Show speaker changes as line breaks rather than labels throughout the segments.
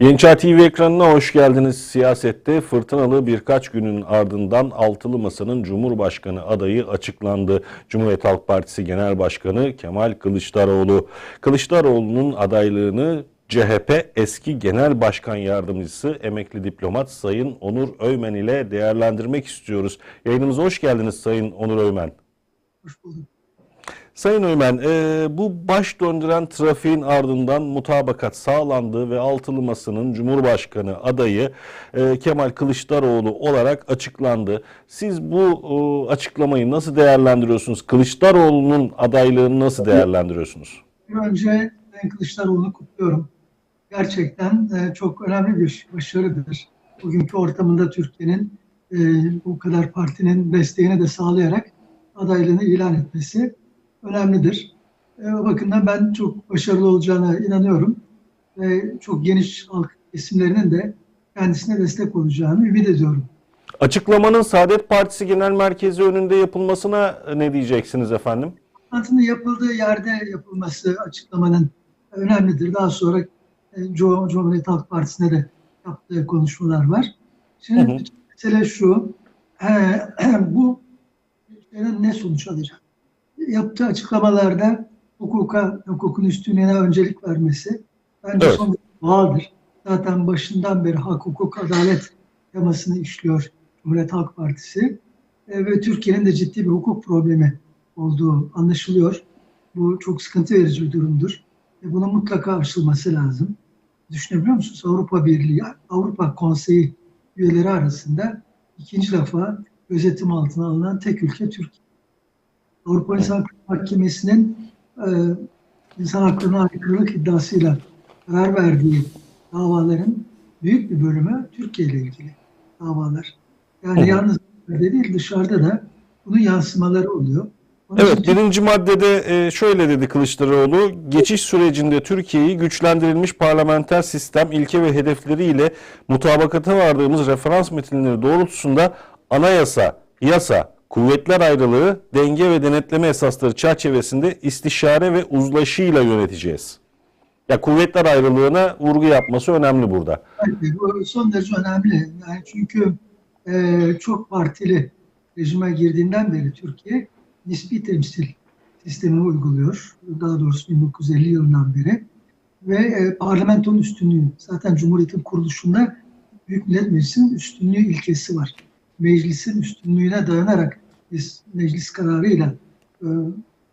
Yeniçer TV ekranına hoş geldiniz. Siyasette fırtınalı birkaç günün ardından Altılı Masa'nın Cumhurbaşkanı adayı açıklandı. Cumhuriyet Halk Partisi Genel Başkanı Kemal Kılıçdaroğlu. Kılıçdaroğlu'nun adaylığını CHP eski Genel Başkan Yardımcısı emekli diplomat Sayın Onur Öymen ile değerlendirmek istiyoruz. Yayınımıza hoş geldiniz Sayın Onur Öymen.
Hoş bulduk.
Sayın Ömen, e, bu baş döndüren trafiğin ardından mutabakat sağlandı ve Altılı Masa'nın Cumhurbaşkanı adayı e, Kemal Kılıçdaroğlu olarak açıklandı. Siz bu e, açıklamayı nasıl değerlendiriyorsunuz? Kılıçdaroğlu'nun adaylığını nasıl değerlendiriyorsunuz?
Önce Kılıçdaroğlu'nu kutluyorum. Gerçekten e, çok önemli bir başarıdır. Bugünkü ortamında Türkiye'nin e, bu kadar partinin desteğini de sağlayarak adaylığını ilan etmesi önemlidir. E, o bakımdan ben çok başarılı olacağına inanıyorum. Ve çok geniş halk kesimlerinin de kendisine destek olacağını ümit ediyorum.
Açıklamanın Saadet Partisi Genel Merkezi önünde yapılmasına ne diyeceksiniz efendim?
toplantının yapıldığı yerde yapılması açıklamanın önemlidir. Daha sonra e, Cumhuriyet Halk Partisi'ne de yaptığı konuşmalar var. Şimdi
Hı hı.
mesele şu, e, bu şeyden ne sonuç alacak? Yaptığı açıklamalarda hukuka, hukukun üstünlüğüne öncelik vermesi bence
Evet.
son doğaldır. Zaten başından beri hak, hukuk, adalet temasını işliyor Cumhuriyet Halk Partisi. E, ve Türkiye'nin de ciddi bir hukuk problemi olduğu anlaşılıyor. Bu çok sıkıntı verici bir durumdur. E, bunun mutlaka aşılması lazım. Düşünebiliyor musunuz? Avrupa Birliği, Avrupa Konseyi üyeleri arasında ikinci defa gözetim altına alınan tek ülke Türkiye. Avrupa İnsan Hakları Mahkemesi'nin e, insan haklarına aykırılık iddiasıyla karar verdiği davaların büyük bir bölümü Türkiye ile ilgili davalar. Yani
Hı
yalnız değil dışarıda da bunun yansımaları oluyor. Onun
Evet,
için
birinci maddede e, şöyle dedi Kılıçdaroğlu, geçiş sürecinde Türkiye'yi güçlendirilmiş parlamenter sistem ilke ve hedefleriyle mutabakata vardığımız referans metinleri doğrultusunda anayasa, yasa, kuvvetler ayrılığı, denge ve denetleme esasları çerçevesinde istişare ve uzlaşıyla yöneteceğiz. Ya kuvvetler ayrılığına vurgu yapması önemli burada.
Tabii, bu son derece önemli. Yani çünkü e, çok partili rejime girdiğinden beri Türkiye nispi temsil sistemi uyguluyor. Daha doğrusu 1950 yılından beri. Ve e, parlamentonun üstünlüğü, zaten Cumhuriyet'in kuruluşunda Büyük Millet Meclisi'nin üstünlüğü ilkesi var. Meclisin üstünlüğüne dayanarak biz meclis kararıyla e,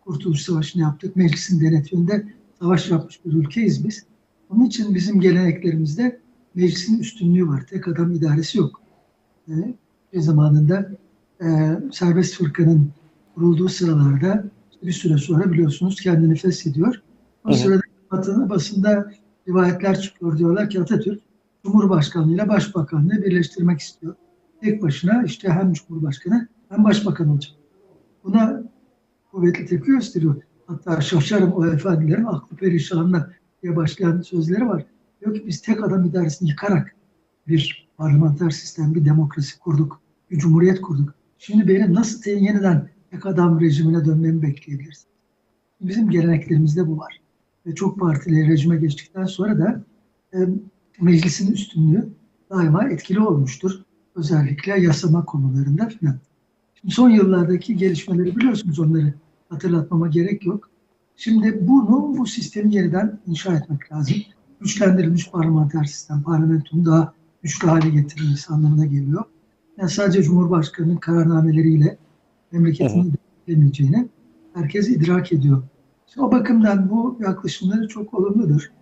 Kurtuluş Savaşı'nı yaptık. Meclisin denetiminde savaş yapmış bir ülkeyiz biz. Onun için bizim geleneklerimizde meclisin üstünlüğü var. Tek adam idaresi yok. E, bir zamanında e, serbest fırkanın kurulduğu sıralarda bir süre sonra biliyorsunuz kendini feshediyor. O
hı.
sırada basında, basında rivayetler çıkıyor. Diyorlar ki Atatürk Cumhurbaşkanlığı ile Başbakanlığı birleştirmek istiyor. Tek başına işte hem Cumhurbaşkanı hem Başbakan olacak. Buna kuvvetli tepki gösteriyor. Hatta şaşarım o efendilerin aklı perişanla diye başlayan sözleri var. Diyor ki biz tek adam idaresini yıkarak bir parlamenter sistem, bir demokrasi kurduk, bir cumhuriyet kurduk. Şimdi benim nasıl yeniden tek adam rejimine dönmemi bekleyebiliriz? Bizim geleneklerimizde bu var. Ve çok partili rejime geçtikten sonra da e, meclisin üstünlüğü daima etkili olmuştur. Özellikle yasama konularında filan. Şimdi son yıllardaki gelişmeleri biliyorsunuz onları hatırlatmama gerek yok. Şimdi bunu, bu sistemi yeniden inşa etmek lazım. Güçlendirilmiş parlamenter sistem, parlamentonun daha güçlü hale getirilmesi anlamına geliyor. Yani sadece Cumhurbaşkanı'nın kararnameleriyle memleketin ilerlemeyeceğini herkes idrak ediyor. O bakımdan bu yaklaşımları çok olumludur.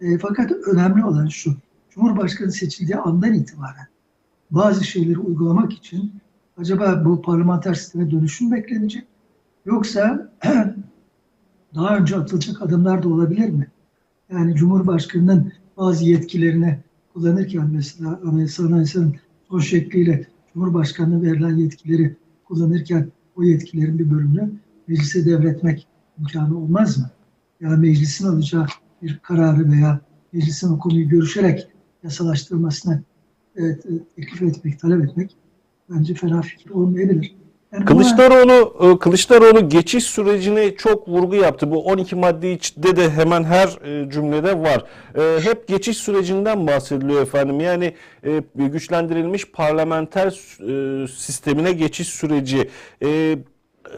E, fakat önemli olan şu, Cumhurbaşkanı seçildiği andan itibaren bazı şeyleri uygulamak için acaba bu parlamenter sisteme dönüşüm beklenecek? Yoksa daha önce atılacak adımlar da olabilir mi? Yani Cumhurbaşkanı'nın bazı yetkilerini kullanırken mesela anayasa anayasanın son şekliyle Cumhurbaşkanı'na verilen yetkileri kullanırken o yetkilerin bir bölümünü meclise devretmek imkanı olmaz mı? Ya meclisin alacağı bir kararı veya meclisin o konuyu görüşerek yasalaştırmasına evet, teklif etmek, talep etmek bence fena fikir olmayabilir. Yani buna-
Kılıçdaroğlu e, Kılıçdaroğlu geçiş sürecine çok vurgu yaptı. Bu 12 madde içinde de hemen her e, cümlede var. E, Hep geçiş sürecinden bahsediliyor efendim. Yani e, güçlendirilmiş parlamenter e, sistemine geçiş süreci.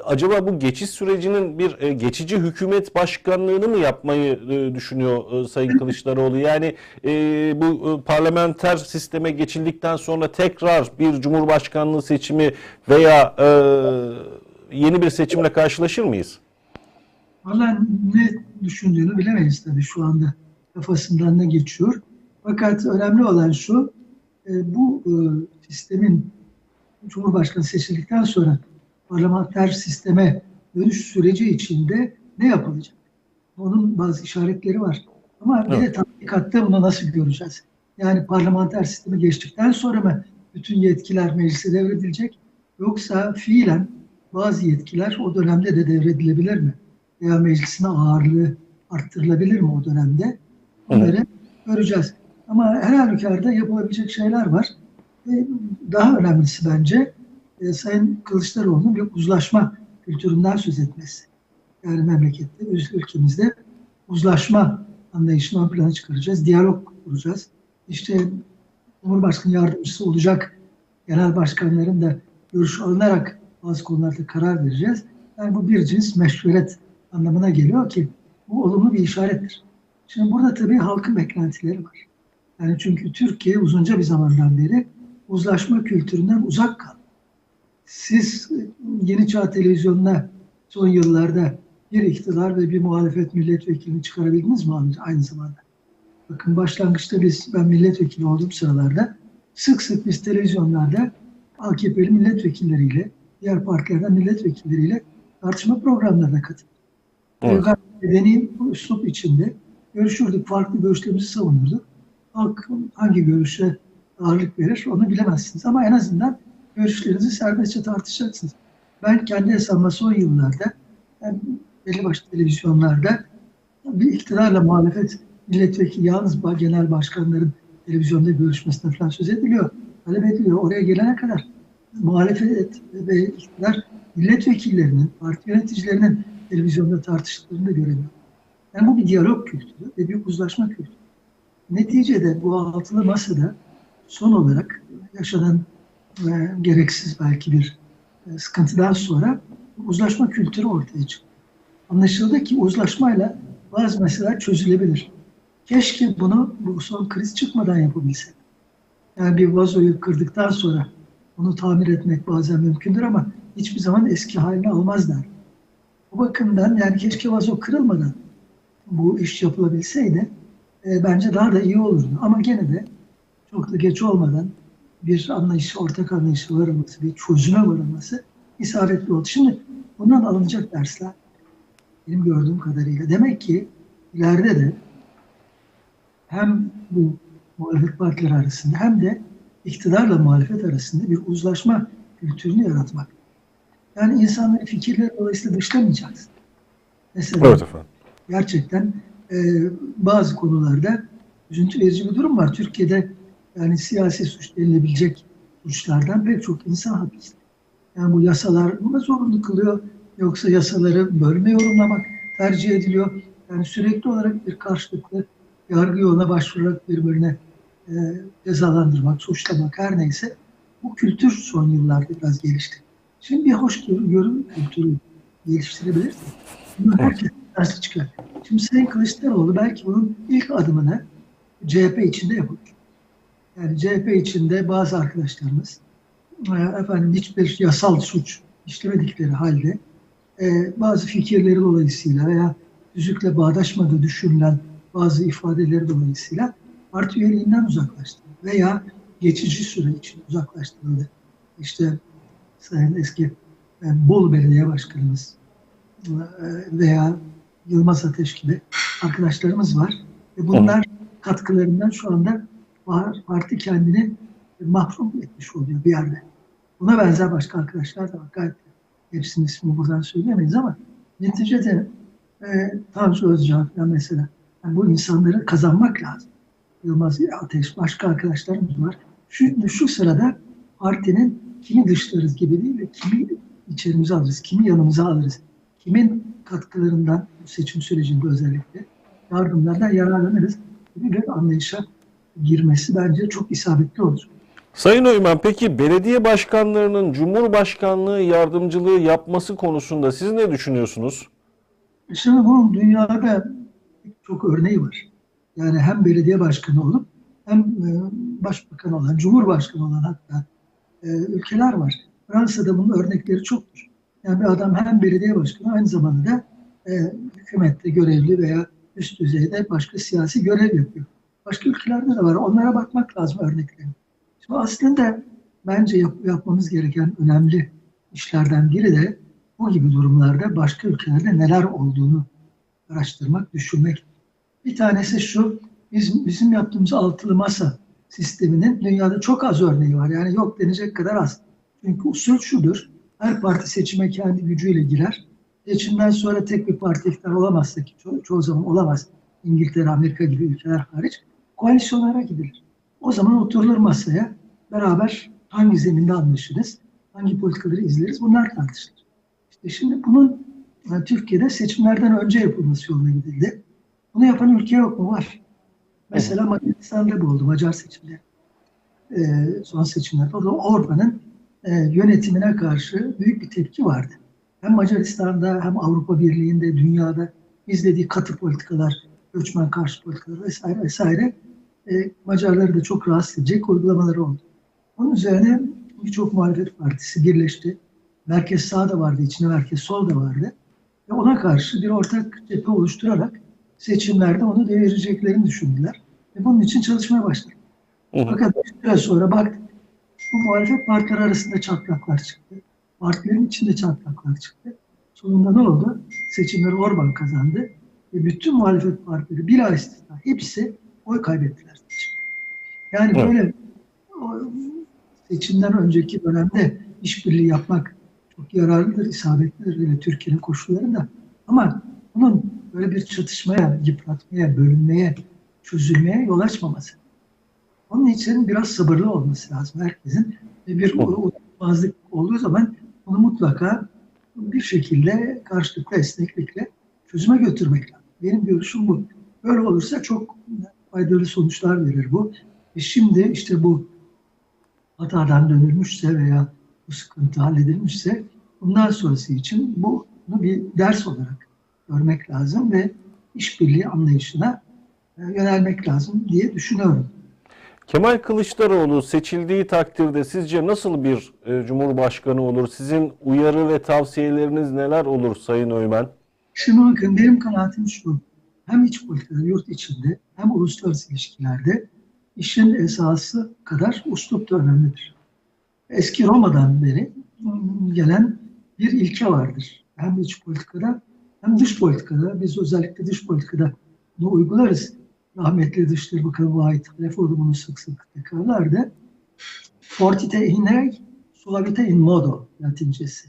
Acaba bu geçiş sürecinin bir e, geçici hükümet başkanlığını mı yapmayı e, düşünüyor e, Sayın Kılıçdaroğlu? Yani e, bu parlamenter sisteme geçildikten sonra tekrar bir cumhurbaşkanlığı seçimi veya yeni bir seçimle karşılaşır mıyız?
Valla ne düşündüğünü bilemeyiz tabii şu anda kafasından ne geçiyor. Fakat önemli olan şu, bu sistemin Cumhurbaşkanı seçildikten sonra parlamenter sisteme dönüş süreci içinde ne yapılacak? Onun bazı işaretleri var. Ama bir de tatbikatta bunu nasıl göreceğiz? Yani parlamenter sistemi geçtikten sonra mı bütün yetkiler meclise devredilecek? Yoksa fiilen bazı yetkiler o dönemde de devredilebilir mi? Veya meclisin ağırlığı arttırılabilir mi o dönemde? Bunları göreceğiz. Ama her halükarda yapılabilecek şeyler var. Ve daha önemlisi bence e, Sayın Kılıçdaroğlu'nun bir uzlaşma kültüründen söz etmesi. Yani memlekette, ülkemizde uzlaşma anlayışını ön plana çıkaracağız. Diyalog kuracağız. İşte Cumhurbaşkanı yardımcısı olacak genel başkanların da görüş alınarak bazı konularda karar vereceğiz. Yani bu bir cins meşveret anlamına geliyor ki bu olumlu bir işarettir. Şimdi burada tabii halkın beklentileri var. Yani çünkü Türkiye uzunca bir zamandan beri uzlaşma kültüründen uzak kaldı. Siz Yeni Çağ Televizyonu'na son yıllarda bir iktidar ve bir muhalefet milletvekilini çıkarabildiniz mi aynı zamanda? Bakın başlangıçta biz, ben milletvekili olduğum sıralarda sık sık biz televizyonlarda AKP'li milletvekilleriyle, diğer partilerden milletvekilleriyle tartışma programlarına katıldık.
Evet.
Medeni bu üslup içinde görüşürdük, farklı görüşlerimizi savunurduk. Halk hangi görüşe ağırlık verir onu bilemezsiniz. Ama en azından görüşlerinizi serbestçe tartışacaksınız. Ben kendi hesabıma son yıllarda yani belli başlı televizyonlarda bir iktidarla muhalefet milletvekili yalnız genel başkanların televizyonda görüşmesine falan söz ediliyor. Talep ediliyor. Oraya gelene kadar muhalefet ve iktidar milletvekillerinin, parti yöneticilerinin televizyonda tartıştıklarını da göremiyor. Yani bu bir diyalog kültürü ve bir uzlaşma kültürü. Neticede bu altılı masada son olarak yaşanan e, gereksiz belki bir e, sıkıntıdan sonra uzlaşma kültürü ortaya çıktı. Anlaşıldı ki uzlaşmayla bazı meseleler çözülebilir. Keşke bunu bu son kriz çıkmadan yapabilsek. Yani bir vazoyu kırdıktan sonra onu tamir etmek bazen mümkündür ama hiçbir zaman eski haline almaz der. Bu bakımdan yani keşke vazo kırılmadan bu iş yapılabilseydi e, bence daha da iyi olurdu. Ama gene de çok da geç olmadan bir anlayış, ortak anlayışa varılması, bir çözüme varılması isabetli oldu. Şimdi bundan alınacak dersler benim gördüğüm kadarıyla. Demek ki ileride de hem bu muhalefet partileri arasında hem de iktidarla muhalefet arasında bir uzlaşma kültürünü yaratmak. Yani insanların fikirleri dolayısıyla dışlamayacaksın. Mesela
Evet efendim.
gerçekten e, bazı konularda üzüntü verici bir durum var. Türkiye'de yani siyasi suç denilebilecek suçlardan pek çok insan hapiste. Yani bu yasalar buna zorunlu kılıyor. Yoksa yasaları bölme yorumlamak tercih ediliyor. Yani sürekli olarak bir karşılıklı yargı yoluna başvurarak birbirine e, cezalandırmak, suçlamak her neyse bu kültür son yıllarda biraz gelişti. Şimdi bir hoşgörü kültürü geliştirebilirsek bunu herkes dersi çıkar. Şimdi Sayın Kılıçdaroğlu belki bunun ilk adımını CHP içinde yapıyor. Yani CHP içinde bazı arkadaşlarımız e, efendim hiçbir yasal suç işlemedikleri halde e, bazı fikirleri dolayısıyla veya tüzükle bağdaşmadığı düşünülen bazı ifadeleri dolayısıyla parti üyeliğinden uzaklaştı veya geçici süre için uzaklaştırıldı. İşte Sayın eski e, Bolu Belediye Başkanımız e, veya Yılmaz Ateş gibi arkadaşlarımız var. Ve bunlar katkılarından şu anda parti kendini mahrum etmiş oluyor bir yerde. Buna benzer başka arkadaşlar da var. Gayet hepsinin ismini buradan söyleyemeyiz ama neticede e, Tanju Özcan falan mesela yani bu insanları kazanmak lazım. Yılmaz Ateş, başka arkadaşlarımız var. Şu, şu sırada partinin kimi dışlarız gibi değil de kimi içerimize alırız, kimi yanımıza alırız, kimin katkılarından seçim sürecinde özellikle yardımlardan yararlanırız gibi bir anlayışa girmesi bence çok isabetli olur.
Sayın Öymen peki belediye başkanlarının Cumhurbaşkanlığı yardımcılığı yapması konusunda siz ne düşünüyorsunuz?
Şimdi bunun dünyada çok örneği var. Yani hem belediye başkanı olup hem e, başbakan olan, cumhurbaşkanı olan hatta e, ülkeler var. Fransa'da bunun örnekleri çoktur. Yani bir adam hem belediye başkanı aynı zamanda da e, hükümette görevli veya üst düzeyde başka siyasi görev yapıyor. Başka ülkelerde de var. Onlara bakmak lazım örneklerin. Şimdi aslında bence yap, yapmamız gereken önemli işlerden biri de bu gibi durumlarda başka ülkelerde neler olduğunu araştırmak, düşünmek. Bir tanesi şu, biz, bizim yaptığımız altılı masa sisteminin dünyada çok az örneği var. Yani yok denecek kadar az. Çünkü usul şudur, her parti seçime kendi gücüyle girer. Seçimden sonra tek bir parti iktidar olamazsa ki ço- çoğu zaman olamaz. İngiltere, Amerika gibi ülkeler hariç koalisyonlara gidilir. O zaman oturulur masaya beraber hangi zeminde anlaşırız, hangi politikaları izleriz bunlar tartışılır. İşte şimdi bunun yani Türkiye'de seçimlerden önce yapılması yoluna gidildi. Bunu yapan ülke yok mu? Var. Mesela Macaristan'da bu oldu. Macar seçimleri. Ee, son seçimlerde. Orada Orban'ın e, yönetimine karşı büyük bir tepki vardı. Hem Macaristan'da hem Avrupa Birliği'nde, dünyada izlediği katı politikalar, göçmen karşı politikalar vesaire vesaire e, Macarları da çok rahatsız edecek uygulamaları oldu. Onun üzerine birçok muhalefet partisi birleşti. Merkez sağ da vardı, içinde merkez sol da vardı. Ve ona karşı bir ortak cephe oluşturarak seçimlerde onu devireceklerini düşündüler. Ve bunun için çalışmaya başladı.
Hı.
Fakat bir süre sonra baktık, bu muhalefet partileri arasında çatlaklar çıktı. Partilerin içinde çatlaklar çıktı. Sonunda ne oldu? Seçimleri Orban kazandı. Ve bütün muhalefet partileri bir istisna hepsi oy kaybettiler. Yani
Evet.
böyle seçimden önceki dönemde işbirliği yapmak çok yararlıdır, isabetlidir böyle Türkiye'nin koşullarında. Ama bunun böyle bir çatışmaya, yıpratmaya, bölünmeye, çözülmeye yol açmaması. Onun için biraz sabırlı olması lazım herkesin. Ve bir uyumazlık olduğu zaman bunu mutlaka bir şekilde karşılıklı esneklikle çözüme götürmek. Benim görüşüm bu. Böyle olursa çok faydalı sonuçlar verir bu. E şimdi işte bu hatadan dönülmüşse veya bu sıkıntı halledilmişse bundan sonrası için bu- bunu bir ders olarak görmek lazım ve işbirliği anlayışına e, yönelmek lazım diye düşünüyorum.
Kemal Kılıçdaroğlu seçildiği takdirde sizce nasıl bir e, cumhurbaşkanı olur? Sizin uyarı ve tavsiyeleriniz neler olur Sayın Öymen?
Şimdi bakın benim kanaatim şu. Hem iç politikada, yurt içinde hem uluslararası ilişkilerde işin esası kadar uslup da önemlidir. Eski Roma'dan beri gelen bir ilke vardır. Hem iç politikada hem dış politikada. Biz özellikle dış politikada bunu uygularız. Rahmetli Dışişleri Bakanı Vahit Reformu bunu sık sık tekrarlardı. Fortite in rei, suavite in modo latincesi.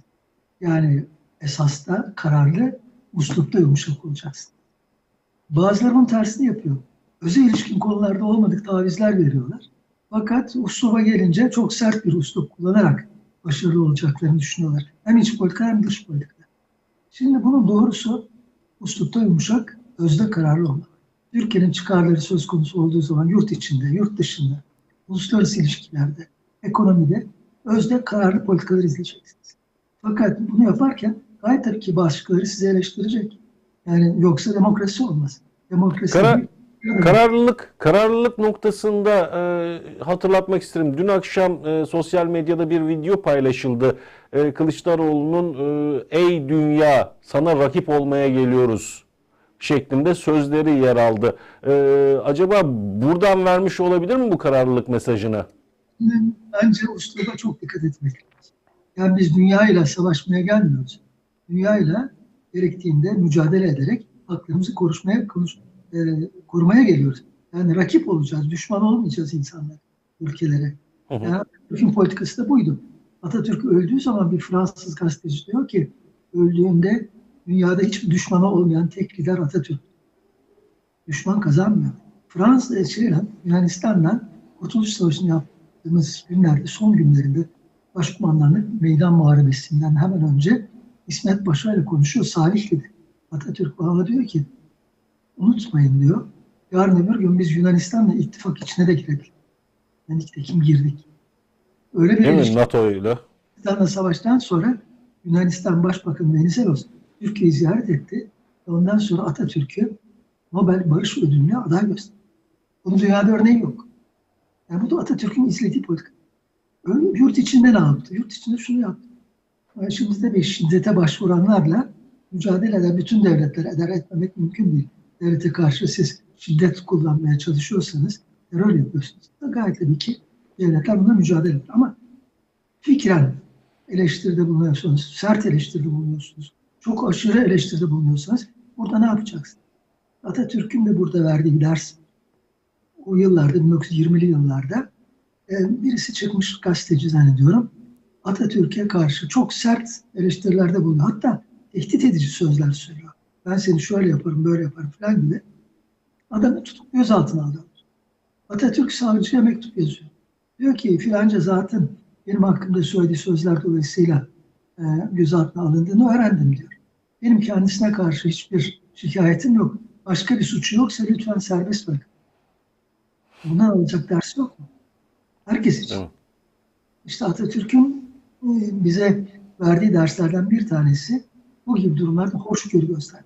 Yani esasta kararlı, uslupta yumuşak olacaksın. Bazıları bunun tersini yapıyor. Özel ilişkin konularda olmadık tavizler veriyorlar. Fakat usluba gelince çok sert bir uslup kullanarak başarılı olacaklarını düşünüyorlar. Hem iç politika hem dış politika. Şimdi bunun doğrusu uslupta yumuşak, özde kararlı olmak. Türkiye'nin çıkarları söz konusu olduğu zaman yurt içinde, yurt dışında, uluslararası ilişkilerde, ekonomide özde kararlı politikalar izleyeceksiniz. Fakat bunu yaparken gayet tabii ki başkaları sizi eleştirecek. Yani yoksa demokrasi olmaz. Demokrasi
Karar- Kararlılık, kararlılık noktasında e, hatırlatmak isterim. Dün akşam e, sosyal medyada bir video paylaşıldı. E, Kılıçdaroğlu'nun e, "Ey dünya, sana rakip olmaya geliyoruz" şeklinde sözleri yer aldı. E, acaba buradan vermiş olabilir mi bu kararlılık mesajını?
bence usluba çok dikkat etmek lazım. Yani biz dünyayla savaşmaya gelmiyoruz. Dünyayla gerektiğinde mücadele ederek haklarımızı konuşmaya, konuş, e, korumaya geliyoruz. Yani rakip olacağız, düşman olmayacağız insanlar, ülkelere.
Hı hı.
Yani Atatürk'ün politikası da buydu. Atatürk öldüğü zaman bir Fransız gazeteci diyor ki öldüğünde dünyada hiçbir düşmanı olmayan tek lider Atatürk. Düşman kazanmıyor. Fransa, şeyle, Yunanistan'la Kurtuluş Savaşı'nı yaptığımız günlerde, son günlerinde Başkumandanlık Meydan Muharebesi'nden hemen önce İsmet Paşa ile konuşuyor. Salih dedi. Atatürk bana diyor ki unutmayın diyor. Yarın öbür gün biz Yunanistan'la ittifak içine de girebiliriz. Yani kim girdik. Öyle bir
Değil
ilişki-
NATO ile?
Yunanistan'la savaştan sonra Yunanistan Başbakanı Venizelos Türkiye'yi ziyaret etti. Ondan sonra Atatürk'ü Nobel Barış Ödülü'ne aday gösterdi. Bunun dünyada örneği yok. Yani bu da Atatürk'ün izlediği politika. Öyle, yurt içinde ne yaptı? Yurt içinde şunu yaptı. Şimdi bir şiddete başvuranlarla mücadele eden bütün devletler eder etmemek mümkün değil. Devlete karşı siz şiddet kullanmaya çalışıyorsanız terör yapıyorsunuz. Gayet tabii ki devletler buna mücadele eder. Ama fikren eleştiride bulunuyorsunuz, sert eleştiride bulunuyorsunuz, çok aşırı eleştiride bulunuyorsanız burada ne yapacaksınız? Atatürk'ün de burada verdiği bir ders. O yıllarda, 1920'li yıllarda e, birisi çıkmış gazeteci zannediyorum. Atatürk'e karşı çok sert eleştirilerde bulunuyor. Hatta tehdit edici sözler söylüyor. Ben seni şöyle yaparım, böyle yaparım falan gibi. Adamı tutup gözaltına alıyor. Atatürk savcıya mektup yazıyor. Diyor ki filanca zaten benim hakkımda söylediği sözler dolayısıyla e, gözaltına alındığını öğrendim diyor. Benim kendisine karşı hiçbir şikayetim yok. Başka bir suçu yoksa lütfen serbest bırak. Bundan alacak ders yok mu? Herkes için.
Evet.
İşte Atatürk'ün bize verdiği derslerden bir tanesi bu gibi durumlarda hoşgörü gösterdi.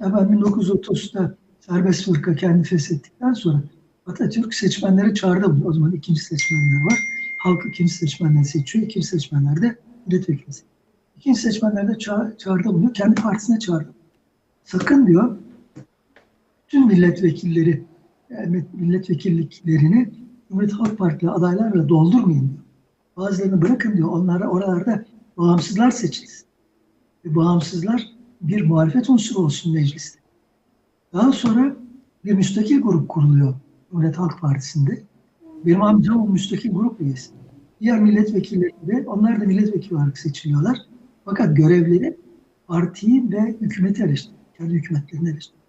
Ya ben 1930'da serbest fırka kendi feshettikten sonra Atatürk seçmenlere çağrıda bulunuyor. O zaman ikinci seçmenler var. Halk ikinci seçmenleri seçiyor. İkinci seçmenler de milletvekili. İkinci seçmenler de ça- çağrıda bulunuyor. Kendi partisine çağırdı. Sakın diyor tüm milletvekilleri yani milletvekilliklerini Cumhuriyet Halk Partili adaylarla doldurmayın diyor. Bazılarını bırakın diyor. Onlara oralarda bağımsızlar seçilsin. Ve bağımsızlar bir muhalefet unsuru olsun mecliste. Daha sonra bir müstakil grup kuruluyor Cumhuriyet Halk Partisi'nde. Benim amcam o müstakil grup üyesi. Diğer milletvekilleri de onlar da milletvekili olarak seçiliyorlar. Fakat görevleri partiyi ve hükümeti eleştiriyor. Kendi hükümetlerini eleştiriyor.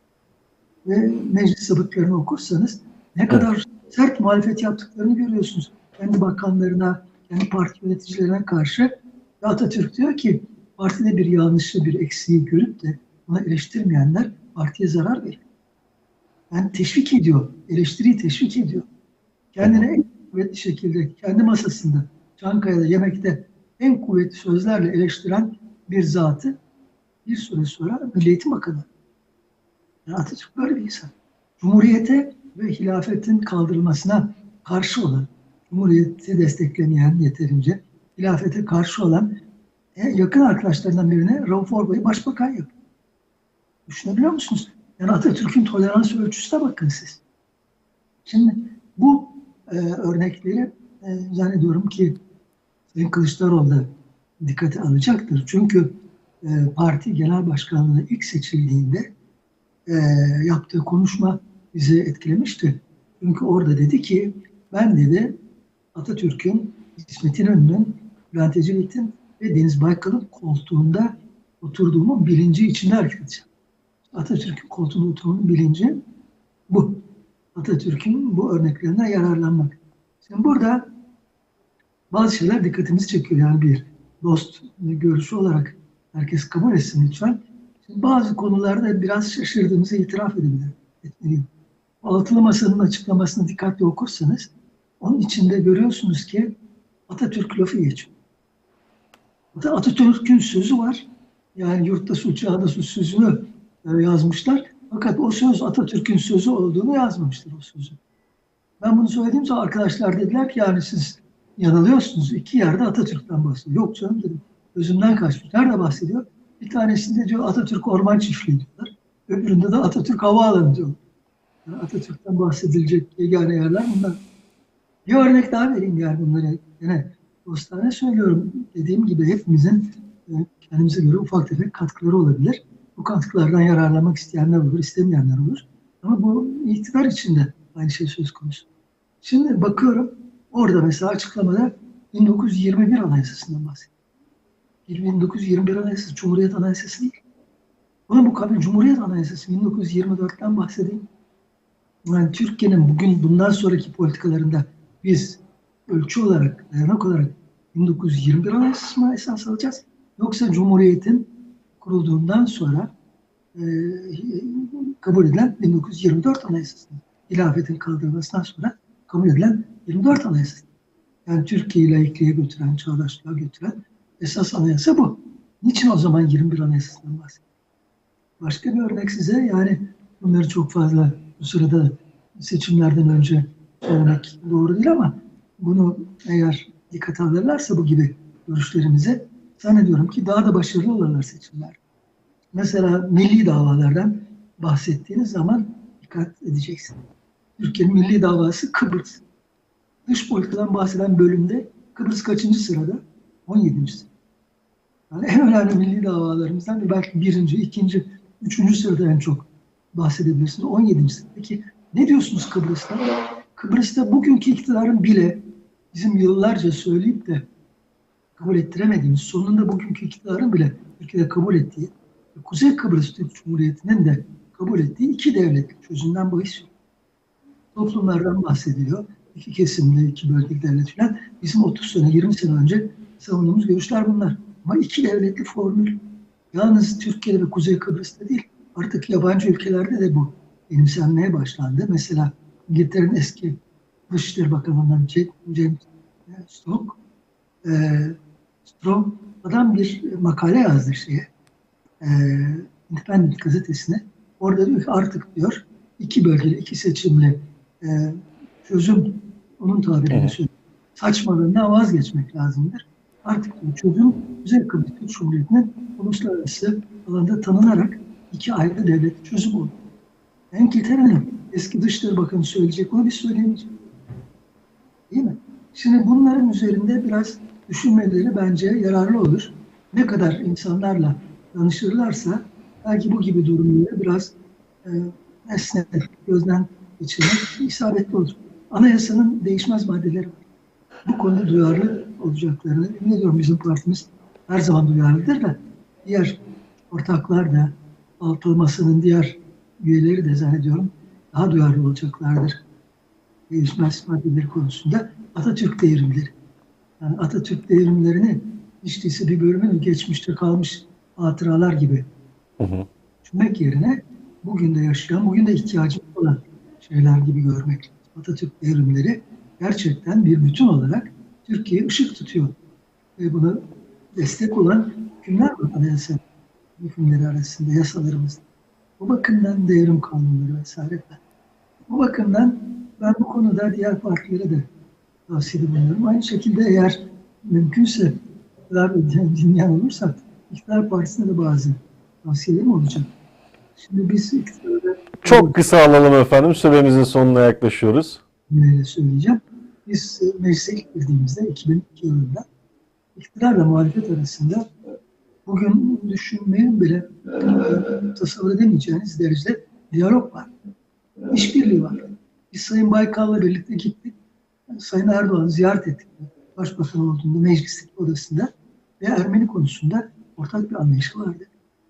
Ve meclis sabıklarını okursanız ne kadar sert muhalefet yaptıklarını görüyorsunuz. Kendi bakanlarına, kendi parti yöneticilerine karşı. Ve Atatürk diyor ki partide bir yanlışı, bir eksiği görüp de bunu eleştirmeyenler partiye zarar verir. Yani teşvik ediyor, eleştiriyi teşvik ediyor. Kendine en kuvvetli şekilde kendi masasında, Çankaya'da yemekte en kuvvetli sözlerle eleştiren bir zatı bir süre sonra Milli Eğitim Bakanı. Yani Atatürk böyle bir insan. Cumhuriyete ve hilafetin kaldırılmasına karşı olan, Cumhuriyeti desteklemeyen yeterince, hilafete karşı olan en yakın arkadaşlarından birine Rauf Orbay'ı başbakan yapıyor. Düşünebiliyor musunuz? Yani Atatürk'ün tolerans ölçüsüne bakın siz. Şimdi bu e, örnekleri e, zannediyorum ki Sayın Kılıçdaroğlu da dikkate alacaktır. Çünkü e, parti genel başkanlığına ilk seçildiğinde e, yaptığı konuşma bizi etkilemişti. Çünkü orada dedi ki ben dedi Atatürk'ün, İsmet İnönü'nün, Bülent Ecevit'in ve Deniz Baykal'ın koltuğunda oturduğumun bilinci içinde hareket edeceğim. Atatürk'ün koltuğunda oturmanın bilinci bu. Atatürk'ün bu örneklerinden yararlanmak. Şimdi burada bazı şeyler dikkatimizi çekiyor. Yani bir dost görüşü olarak herkes kabul etsin lütfen. Şimdi bazı konularda biraz şaşırdığımızı itiraf edebilirim. Etmeliyim. Altılı Masa'nın açıklamasını dikkatli okursanız onun içinde görüyorsunuz ki Atatürk lafı geçiyor. Atatürk'ün sözü var. Yani yurtta su, çağda su sözünü e, yazmışlar. Fakat o söz Atatürk'ün sözü olduğunu yazmamıştır o sözü. Ben bunu söylediğim zaman arkadaşlar dediler ki yani siz yanılıyorsunuz. İki yerde Atatürk'ten bahsediyor. Yok canım dedim. Gözümden kaçmış. Nerede bahsediyor? Bir tanesinde diyor Atatürk Orman Çiftliği diyorlar. Öbüründe de Atatürk Havaalanı diyor. Yani Atatürk'ten bahsedilecek yegane yerler bunlar. Bir örnek daha vereyim yani bunları. Yine dostane söylüyorum. Dediğim gibi hepimizin e, kendimize göre ufak tefek katkıları olabilir. Bu katkılardan yararlanmak isteyenler olur, istemeyenler olur. Ama bu iktidar içinde aynı şey söz konusu. Şimdi bakıyorum orada mesela açıklamada 1921 Anayasası'ndan bahsediyor. 1921 Anayasası Cumhuriyet Anayasası değil. Buna mukabil Cumhuriyet Anayasası 1924'ten bahsedeyim. Yani Türkiye'nin bugün bundan sonraki politikalarında biz ölçü olarak, dayanak olarak 1921 Anayasası mı esas alacağız? Yoksa Cumhuriyet'in kurulduğundan sonra e, kabul edilen 1924 Anayasası mı? Hilafetin kaldırılmasından sonra kabul edilen 24 Anayasası. Yani Türkiye'yi laikliğe götüren, çağdaşlığa götüren esas anayasa bu. Niçin o zaman 21 Anayasası'ndan bahsediyor? Başka bir örnek size yani bunları çok fazla bu sırada seçimlerden önce söylemek doğru değil ama bunu eğer dikkate alırlarsa bu gibi görüşlerimize zannediyorum ki daha da başarılı olurlar seçimler. Mesela milli davalardan bahsettiğiniz zaman dikkat edeceksin. Türkiye'nin milli davası Kıbrıs. Dış politikadan bahseden bölümde Kıbrıs kaçıncı sırada? 17. sırada. Yani en önemli milli davalarımızdan ve belki birinci, ikinci, üçüncü sırada en çok bahsedebilirsiniz. 17. sırada. Peki ne diyorsunuz Kıbrıs'ta? Kıbrıs'ta bugünkü iktidarın bile bizim yıllarca söyleyip de kabul ettiremediğimiz, sonunda bugünkü iktidarın bile Türkiye'de kabul ettiği, Kuzey Kıbrıs Türk Cumhuriyeti'nin de kabul ettiği iki devlet çözümden bahis yok. Toplumlardan bahsediliyor. İki kesimli, iki bölgeli devlet falan. Bizim 30 sene, 20 sene önce savunduğumuz görüşler bunlar. Ama iki devletli formül yalnız Türkiye'de ve Kuzey Kıbrıs'ta değil, artık yabancı ülkelerde de bu benimsenmeye başlandı. Mesela İngiltere'nin eski Dışişleri Bakanı'ndan James Strong, e, Strong adam bir makale yazdı şeye, e, Independent gazetesine. Orada diyor ki artık diyor iki bölgeli, iki seçimli e, çözüm, onun tabiriyle
Evet.
söylüyor. Saçmalığından vazgeçmek lazımdır. Artık diyor, çözüm Kuzey Kıbrıs Türk Cumhuriyeti'nin uluslararası alanda tanınarak iki ayrı devlet çözüm oldu. İngiltere'nin eski Dışişleri Bakanı söyleyecek onu biz söyleyemeyeceğiz. Değil mi? Şimdi bunların üzerinde biraz düşünmeleri bence yararlı olur. Ne kadar insanlarla danışırlarsa belki bu gibi durumları biraz e, esnek, gözden geçirmek isabetli olur. Anayasanın değişmez maddeleri var. Bu konuda duyarlı olacaklarını emin ediyorum bizim partimiz her zaman duyarlıdır da diğer ortaklar da altılı masanın diğer üyeleri de zannediyorum daha duyarlı olacaklardır. Değişmez maddeleri konusunda Atatürk devrimleri. Yani Atatürk devrimlerini hiç değilse bir bölümünü geçmişte kalmış hatıralar gibi
Hı hı.
düşünmek yerine bugün de yaşayan, bugün de ihtiyacımız olan şeyler gibi görmek. Atatürk devrimleri gerçekten bir bütün olarak Türkiye'ye ışık tutuyor. Ve buna destek olan hükümler var anayasa hükümleri arasında, yasalarımızda. Bu bakımdan devrim kanunları vesaire. Bu bakımdan ben bu konuda diğer partilere de tavsiyede bulunuyorum. Aynı şekilde eğer mümkünse iktidar dinleyen olursak iktidar partisine de bazı tavsiyelerim olacak. Şimdi biz iktidarda
Çok kısa alalım efendim. Süremizin sonuna yaklaşıyoruz.
cümleyle söyleyeceğim. Biz meclise ilk girdiğimizde 2002 yılında iktidarla muhalefet arasında bugün düşünmeyin bile tasavvur edemeyeceğiniz derecede diyalog var. İşbirliği var. Biz Sayın Baykal'la birlikte gittik. Sayın Erdoğan'ı ziyaret ettik. Başbakan olduğunda meclis odasında ve Ermeni konusunda ortak bir anlayış vardı.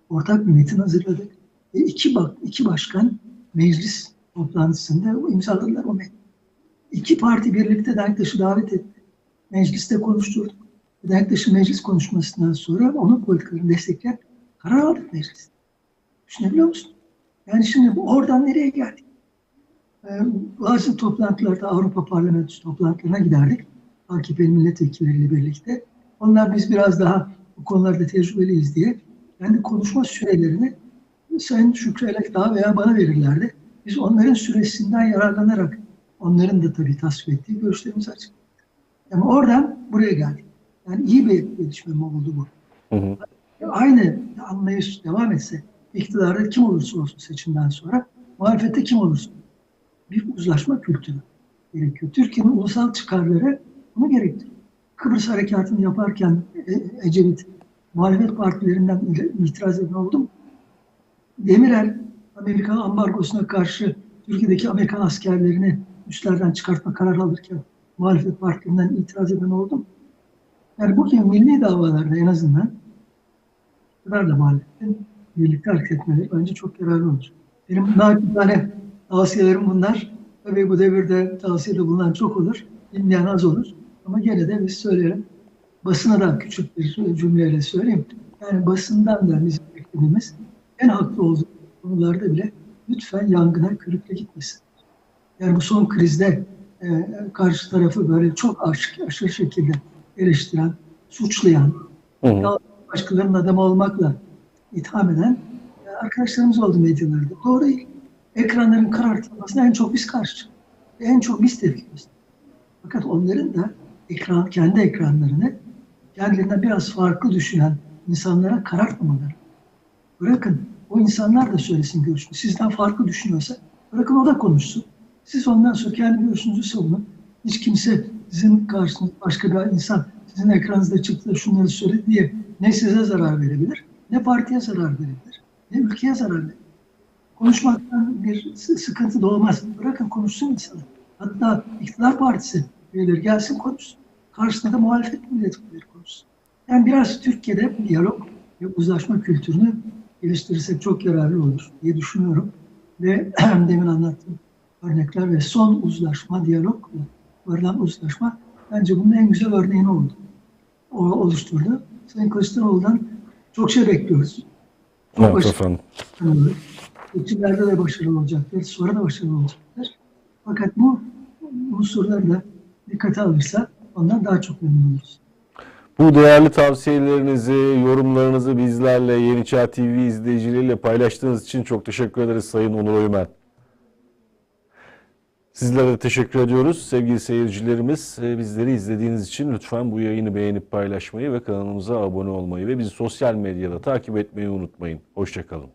Ortak bir metin hazırladık. Ve iki, bak, iki başkan meclis toplantısında imzaladılar o metni. İki parti birlikte Denktaş'ı davet etti. Mecliste konuşturduk. Denktaş'ın meclis konuşmasından sonra onun politikalarını destekleyen karar aldık mecliste. Düşünebiliyor musun? Yani şimdi oradan nereye geldik? Ee, bazı toplantılarda Avrupa Parlamentosu toplantılarına giderdik. AKP'nin milletvekilleriyle birlikte. Onlar biz biraz daha bu konularda tecrübeliyiz diye kendi konuşma sürelerini Sayın Şükrü Elekdağ veya bana verirlerdi. Biz onların süresinden yararlanarak onların da tabii tasvip ettiği görüşlerimizi açıkladık. Yani oradan buraya geldik. Yani iyi bir gelişme oldu bu?
Hı hı.
Aynı anlayış devam etse iktidarda kim olursa olsun seçimden sonra muhalefette kim olursa bir uzlaşma kültürü gerekiyor. Türkiye'nin ulusal çıkarları bunu gerektiriyor. Kıbrıs harekatını yaparken e, Ecevit muhalefet partilerinden itiraz eden oldu mu? Demirel Amerikan ambargosuna karşı Türkiye'deki Amerikan askerlerini üstlerden çıkartma kararı alırken muhalefet partilerinden itiraz eden oldu mu? Yani bu gibi milli davalarda en azından iktidarla muhalefetin birlikte hareket etmeleri bence çok yararlı olur. Benim naçizane tavsiyelerim bunlar. Tabii bu devirde tavsiyede bulunan çok olur. Dinleyen az olur. Ama gene de biz söyleyelim. basına da küçük bir cümleyle söyleyeyim. Yani basından da bizim beklediğimiz en haklı olduğu konularda bile lütfen yangına körükle gitmesin. Yani bu son krizde e, karşı tarafı böyle çok aşırı, aşırı şekilde eleştiren, suçlayan,
Hı hı.
başkalarının adamı olmakla itham eden e, arkadaşlarımız oldu medyalarda. Doğru değil. Ekranların karartılmasına en çok biz karşı En çok biz tepki gösterdik. Fakat onların da ekran, kendi ekranlarını kendilerinden biraz farklı düşünen insanlara karartmamaları. Bırakın o insanlar da söylesin görüşünü. Sizden farklı düşünüyorsa bırakın o da konuşsun. Siz ondan sonra kendi görüşünüzü savunun. Hiç kimse sizin karşınızda başka bir insan sizin ekranınızda çıktı şunları söyledi diye ne size zarar verebilir, ne partiye zarar verebilir, ne ülkeye zarar verebilir. Konuşmaktan bir sı- sıkıntı da olmaz. Bırakın konuşsun insanlar. Hatta iktidar partisi üyeleri gelsin konuşsun. Karşısında da muhalefet milletvekilleri konuşsun. Yani biraz Türkiye'de diyalog ve uzlaşma kültürünü geliştirirsek çok yararlı olur diye düşünüyorum. Ve demin anlattığım örnekler ve son uzlaşma, diyalog varılan uzlaşma bence bunun en güzel örneğini oldu. O oluşturdu. Sayın Kılıçdaroğlu'dan çok şey bekliyoruz.
Evet efendim.
Seçimlerde de başarılı olacaktır, sonra da başarılı olacaktır. Fakat bu unsurları da dikkate alırsa ondan daha çok memnun oluruz.
Bu değerli tavsiyelerinizi, yorumlarınızı bizlerle, Yeni Çağ TV izleyicileriyle paylaştığınız için çok teşekkür ederiz Sayın Onur Öymen. Sizlere de teşekkür ediyoruz. Sevgili seyircilerimiz, e, bizleri izlediğiniz için lütfen bu yayını beğenip paylaşmayı ve kanalımıza abone olmayı ve bizi sosyal medyada takip etmeyi unutmayın. Hoşçakalın.